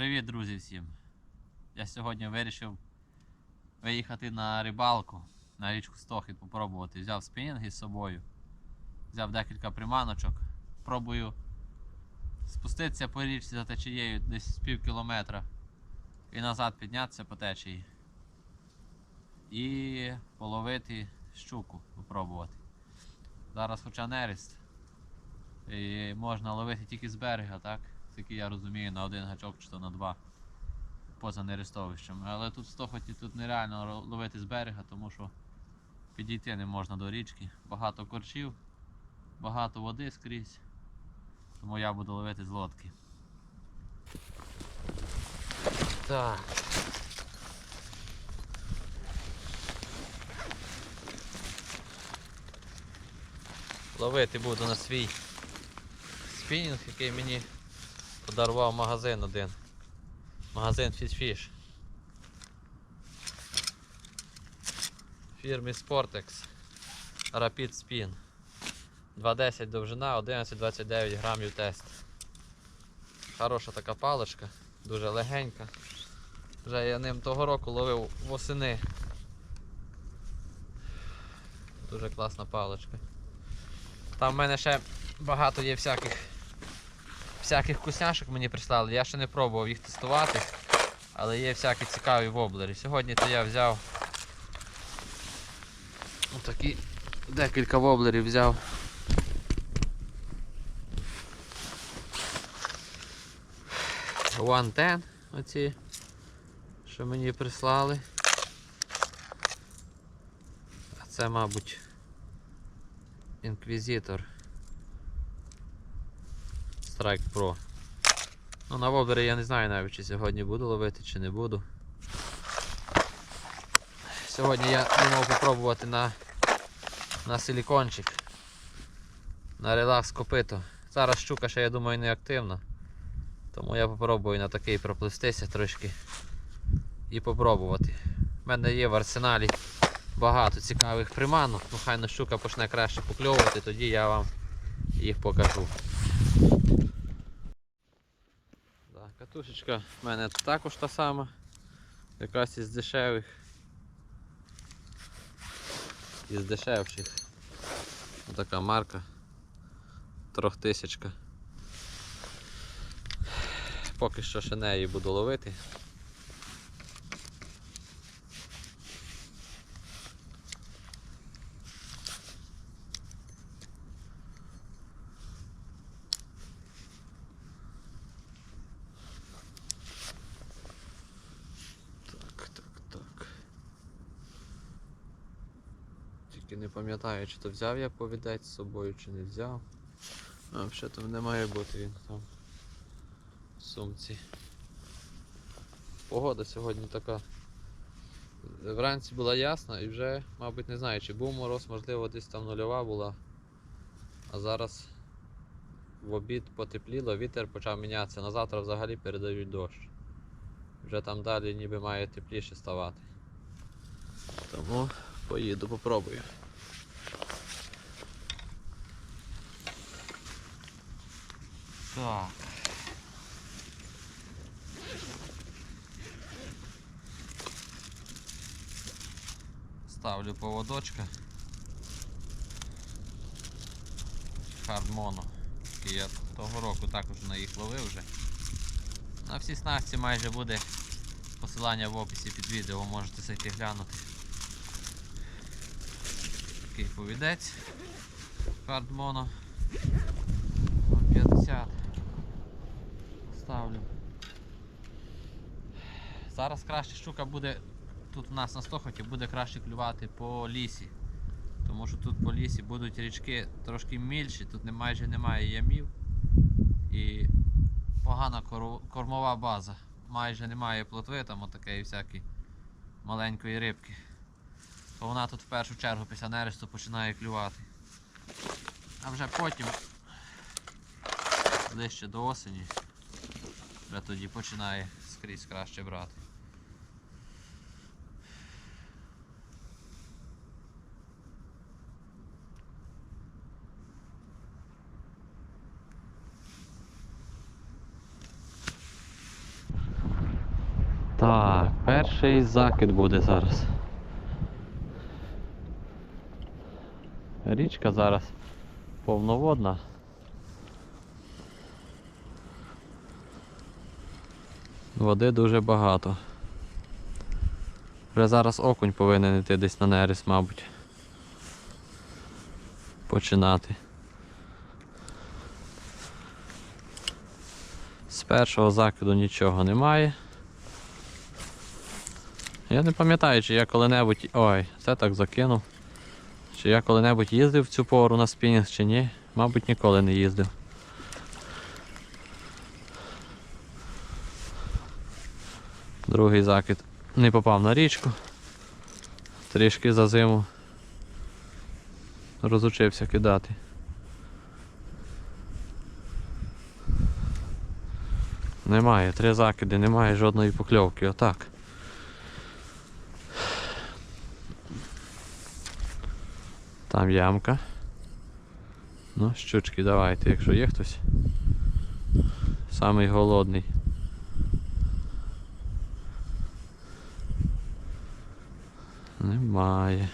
Привіт, друзі всім! Я сьогодні вирішив виїхати на рибалку на річку Стохід попробувати. Взяв спінінги з собою, взяв декілька приманочок. Пробую спуститися по річці за течією десь з пів кілометра і назад піднятися по течії. І половити щуку попробувати. Зараз хоча нерест. І можна ловити тільки з берега, так? Тільки я розумію, на один гачок чи то на два поза нерестовищем. Але тут Стохоті тут нереально ловити з берега, тому що підійти не можна до річки. Багато корчів, багато води скрізь. Тому я буду ловити з лодки. Так. Ловити буду на свій спінінг, який мені подарував магазин один. Магазин FishFish. Фірмі Sportex. Rapid Spin. 2,10 довжина, 11,29 грамів тест. Хороша така паличка, дуже легенька. Вже я ним того року ловив восени. Дуже класна паличка. Там в мене ще багато є всяких всяких вкусняшок мені прислали. Я ще не пробував їх тестувати, але є всякі цікаві воблери. Сьогодні то я взяв такі декілька воблерів взяв. One Ten оці, що мені прислали. А це, мабуть, інквізитор. Strike Pro. Ну, на воблери я не знаю навіть, чи сьогодні буду ловити, чи не буду. Сьогодні я думав попробувати на, на силікончик. На релакс копито. Зараз щука ще, я думаю, не активна. Тому я попробую на такий проплестися трошки і попробувати. У мене є в арсеналі багато цікавих приманок. Ну хай на щука почне краще покльовувати, тоді я вам їх покажу. Катушечка в мене також та сама. Якась із дешевих. Із дешевших. Така марка. Трьохтисячка. Поки що ще неї буду ловити. Не пам'ятаю, чи то взяв я повідець з собою, чи не взяв. А, вже там не має бути він там в сумці. Погода сьогодні така. Вранці була ясна і вже, мабуть, не знаю, чи був мороз, можливо, десь там нульова була. А зараз в обід потепліло, вітер почав мінятися. На завтра взагалі передають дощ. Вже там далі ніби має тепліше ставати. Тому поїду, попробую. Так. Ставлю поводочка. Хардмоно. який Я того року також на їх ловив вже. На всі снасті майже буде посилання в описі під відео, можете зайти глянути. Такий повідець. Хардмоно. 50. Ставлю. Зараз краще щука буде, тут у нас на стохоті буде краще клювати по лісі. Тому що тут по лісі будуть річки трошки мільші, тут майже немає ямів і погана кормова база. Майже немає плотви, там отакої всякі маленької рибки. То вона тут в першу чергу після нересту починає клювати. А вже потім, ближче до осені, вже тоді починає скрізь краще брати. Так, перший закид буде зараз. Річка зараз повноводна. Води дуже багато. Вже зараз окунь повинен йти десь на нерест, мабуть. Починати. З першого закиду нічого немає. Я не пам'ятаю, чи я коли-небудь. Ой, це так закинув. Чи я коли-небудь їздив в цю пору на спінінг, чи ні? Мабуть, ніколи не їздив. Другий закид не попав на річку. Трішки за зиму розучився кидати. Немає, три закиди, немає жодної покльовки, отак. Там ямка. Ну, щучки давайте, якщо є хтось. Самий голодний. Немає.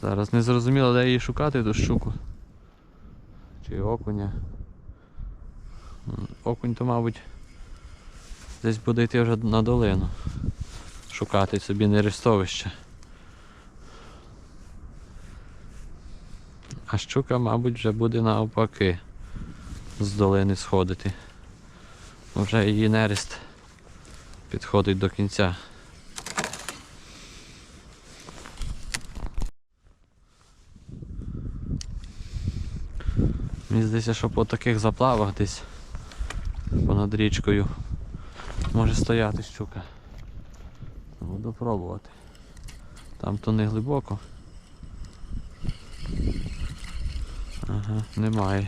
Зараз не зрозуміло, де її шукати ту щуку. Чи окуня. Окунь то, мабуть, десь буде йти вже на долину. Шукати собі нерестовище. А щука, мабуть, вже буде навпаки з долини сходити. Вже її нерест підходить до кінця. Мені здається, що по таких заплавах десь понад річкою може стояти щука. Буду пробувати. Там то не глибоко. Ага, немає.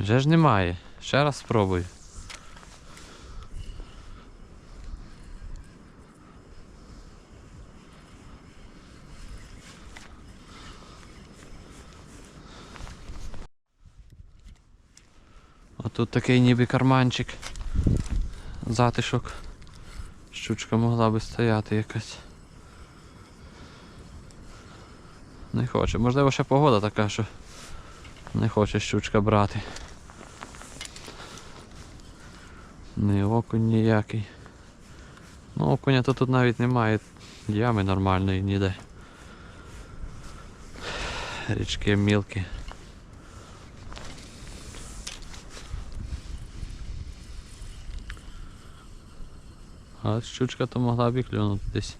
Вже ж немає. Ще раз спробую. Тут такий ніби карманчик. Затишок. Щучка могла би стояти якась. Не хоче. Можливо, ще погода така, що не хоче щучка брати. Не окунь ніякий. Ну окуня то тут навіть немає ями нормальної ніде. Річки мілкі. А щучка то могла б і клюнути десь.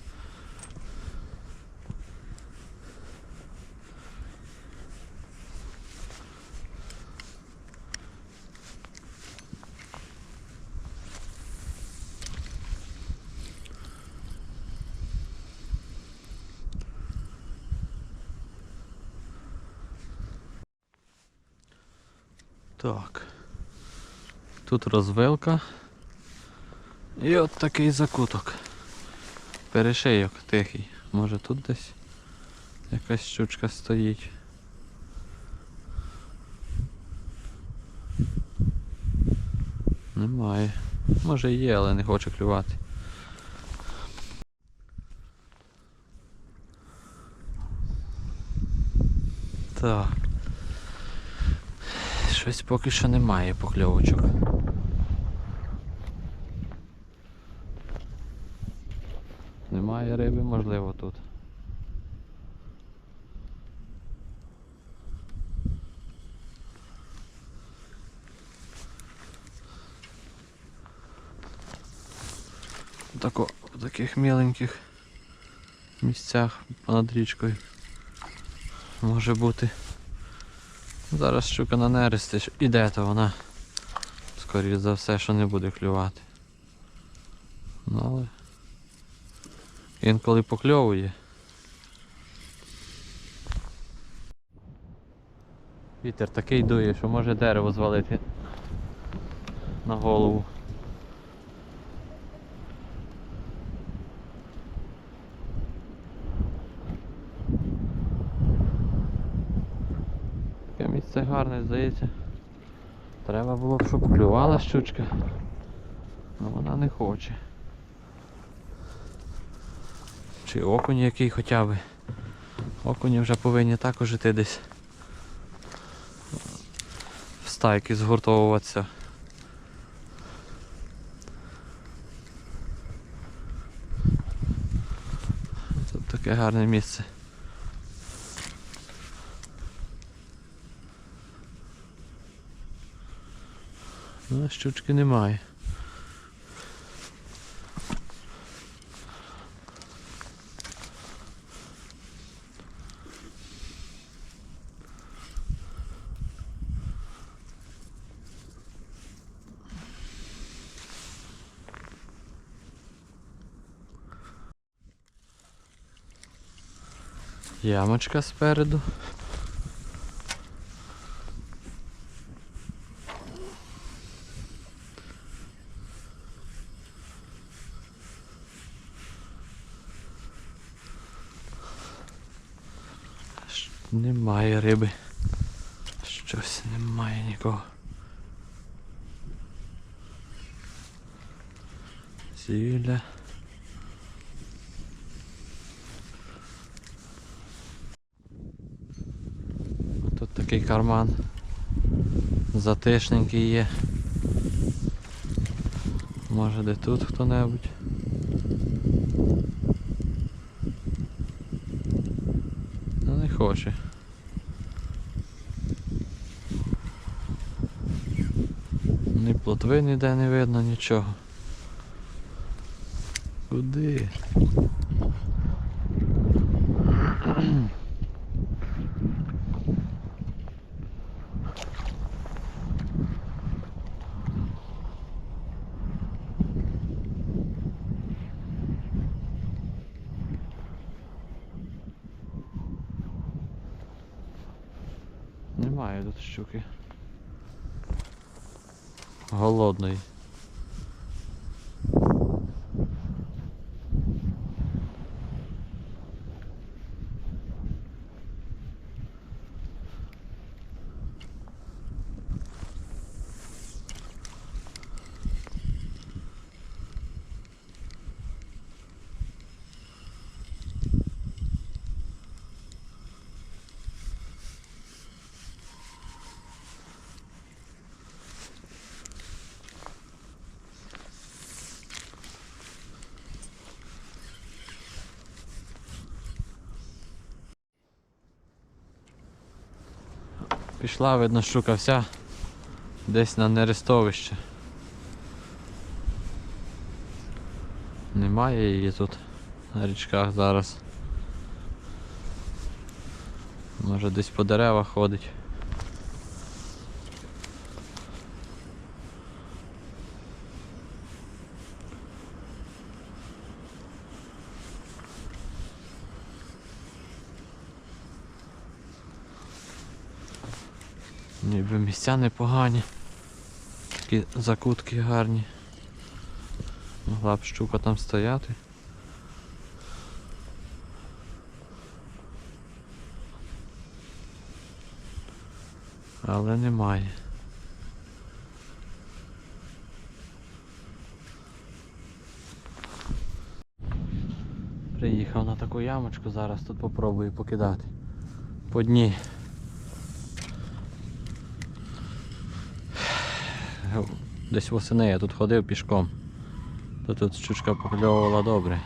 Так. Тут розвилка. І от такий закуток. Перешийок тихий. Може тут десь якась щучка стоїть. Немає. Може є, але не хоче клювати. Так. Щось поки що немає покльовочок. Немає можливо, тут. Тако, в таких міленьких місцях понад річкою може бути. Зараз щука на нересті ж іде, то вона скоріше за все, що не буде клювати. Ну але інколи покльовує. Вітер такий дує, що може дерево звалити на голову. Таке місце гарне, здається. Треба було б, щоб клювала щучка. Але вона не хоче. Чи окунь який хоча б. Окуні вже повинні також іти десь в стайки згуртовуватися. Тут таке гарне місце. Ну, щучки немає. Ямочка спереду. Немає риби. Щось немає нікого. Зілля. Тут такий карман затишненький є. Може де тут хто-небудь. Ну не хоче. Ні плотви ніде не видно, нічого. Куди? Немає тут щуки. Голодної. Пішла, видно, щука вся десь на нерестовище. Немає її тут на річках зараз. Може десь по деревах ходить. Ніби місця непогані. Такі закутки гарні. Могла б щука там стояти. Але немає. Приїхав на таку ямочку, зараз тут попробую покидати. По дні. Десь восени я тут ходив пішком. То тут щучка покльовувала добре.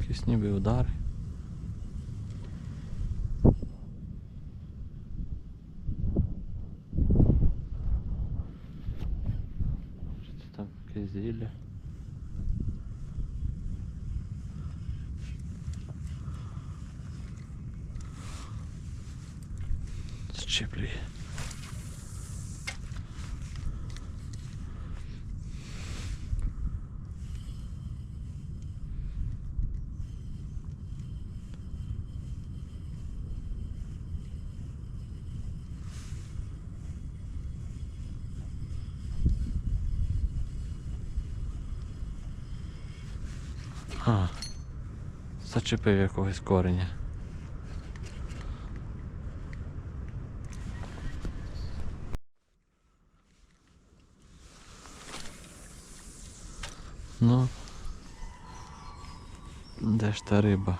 Якісь ніби удари. Що це там якесь зілля? Зчеплює. А, зачепив якогось кореня. Ну, де ж та риба?